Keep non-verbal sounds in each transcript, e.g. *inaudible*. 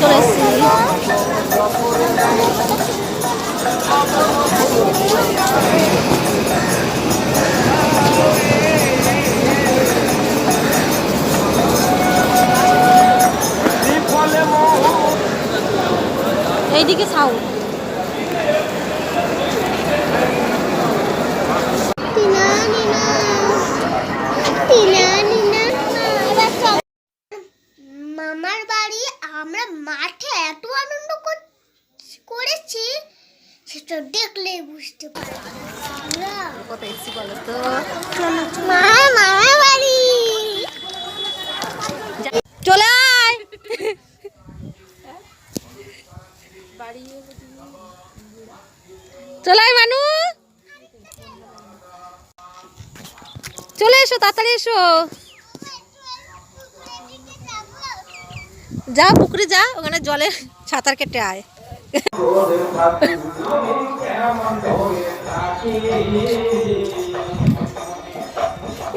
চলে এসেছি। এইদিকে সাউথ টিনা নিনা টিনা নিনা এবার চল। মামার বাড়ি আমরা মাঠে এত আনন্দ কর- করেছি সেটা বুঝতে পারবে বলো তো? বাড়ি। চলে আয়। চলে আয় মানু। চলে এসো তাড়াতাড়ি এসো। যা পুকুরে যা ওখানে জলে সাঁতার কেটে আয়।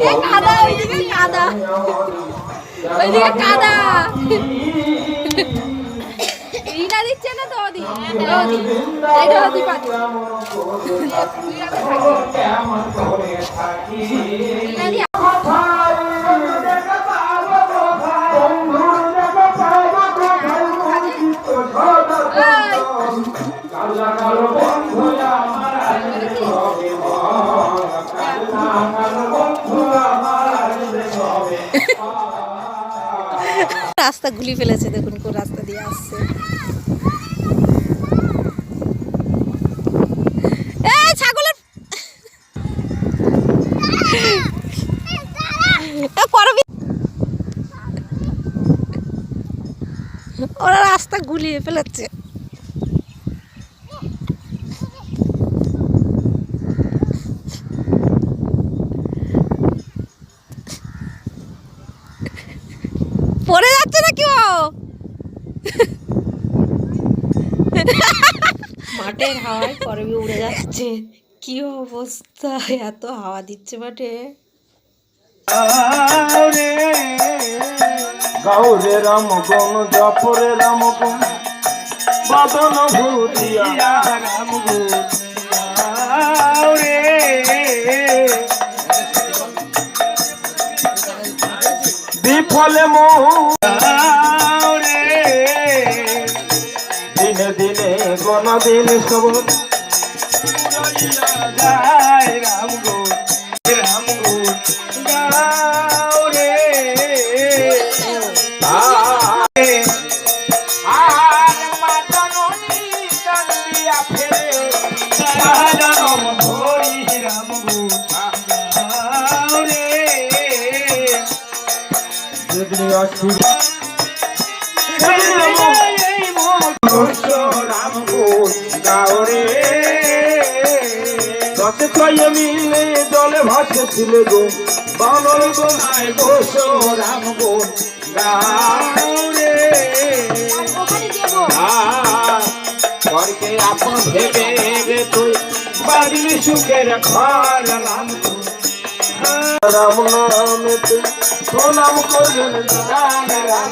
এ কাদা, ওইদিকে কাদা। ওইদিকে কাদা। রিনা দিচ্ছে না তো ওদি? এইটা ওদি। পাতি রিনা দি *laughs* রাস্তা গুলি ফেলেছে দেখুন কোন রাস্তা দিয়ে আসছে। ছাগলের *laughs* ওরা রাস্তা গুলিয়ে ফেলেছে পড়ে যাচ্ছে নাকি ও মাঠের হাওয়ায় করবি উড়ে যাচ্ছে। কি অবস্থা? এত হাওয়া দিচ্ছে মাঠে। গৌরে রাম গুণ জপরে রাম গুণ, বদন ভূতিয়া, রাম গুণ। বিফলে মোহ দিন সব রাম গুণ রাম গুণ গৌরে আরে আর মাতননি কান্দিয়া ফেরে সাজনম ধরি রাম গুণ গৌরে যদি অসুর গৌরে দশ ছয় মিলে জলে ভাসেছিল গো। বানর গোনায় ঘোষ রাম গাউরে পরকে আপন ভেবে রে তুই বাড়ির সুখের ঘর রাম রাম নামে তুই, প্রণাম রাম রাম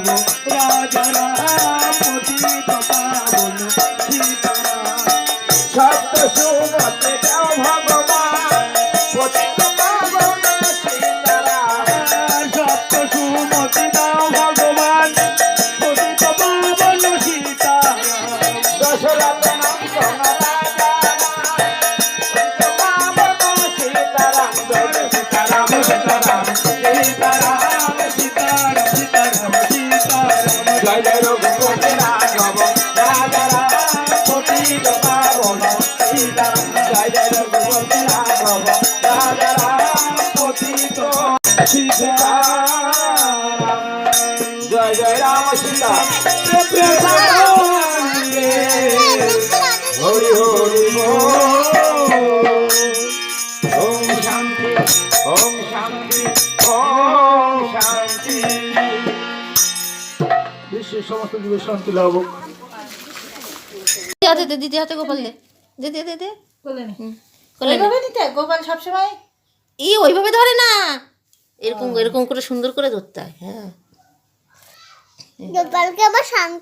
সত্য সুমতি দেও ভগবান। পতিত পাবন সীতারাম সত্য সুমতি দাও ভগবান। পতিত পাবন সীতারাম দশরথ নন্দন রাজা পতিত পাবন সীতারাম সীতারাম সীতারাম সীতারাম সীতারাম সীতারাম, জয় জয় রঘুপতি। জয় জয় রাম সীতা হরি হরি ওম শান্তি ওম শান্তি ওম শান্তি বিশ্বের সমস্ত জীবের শান্তি লাভ হোক। হাতে দে হাতে গোপাল দে দে দে দে দে। বলে নি। হুম, কোলে নে। ওইভাবে নিতে গোপাল সবসময়? ই ওইভাবে ধরে না। এরকম এরকম করে সুন্দর করে ধরতে হয় হ্যাঁ। গোপালকে আমার স্নান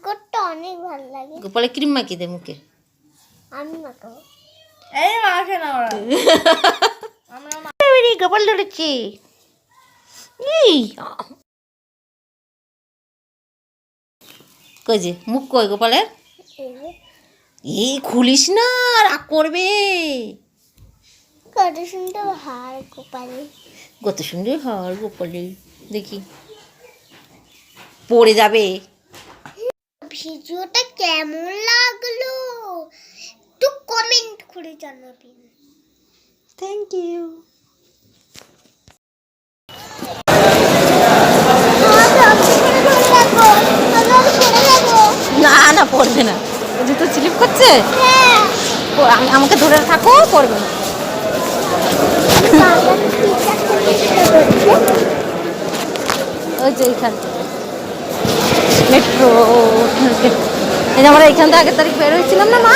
অনেক ভালো লাগে। গোপালে ক্রিম মাখিয়ে দে মুখে। আমি মাখাবো। এই মাখে না ওরা। *laughs* গোপাল ধরেছে। এই কই যে মুখ কই গোপালের? এই খুলিস না রাগ করবে। কত সুন্দর হার গোপালে। কত সুন্দর হার গোপালে দেখি। পড়ে যাবে। ভিডিওটা কেমন লাগল? একটু কমেন্ট করে জানাবেন। থ্যাংক ইউ না না পড়বে না। জুতো স্লিপ করছে আমি, আমাকে ধরে থাকো, পড়বে ওই যে এইখান মেট্রো এই যে আমরা এইখান থেকে আগের তারিখ বের হয়েছিলাম না, মা?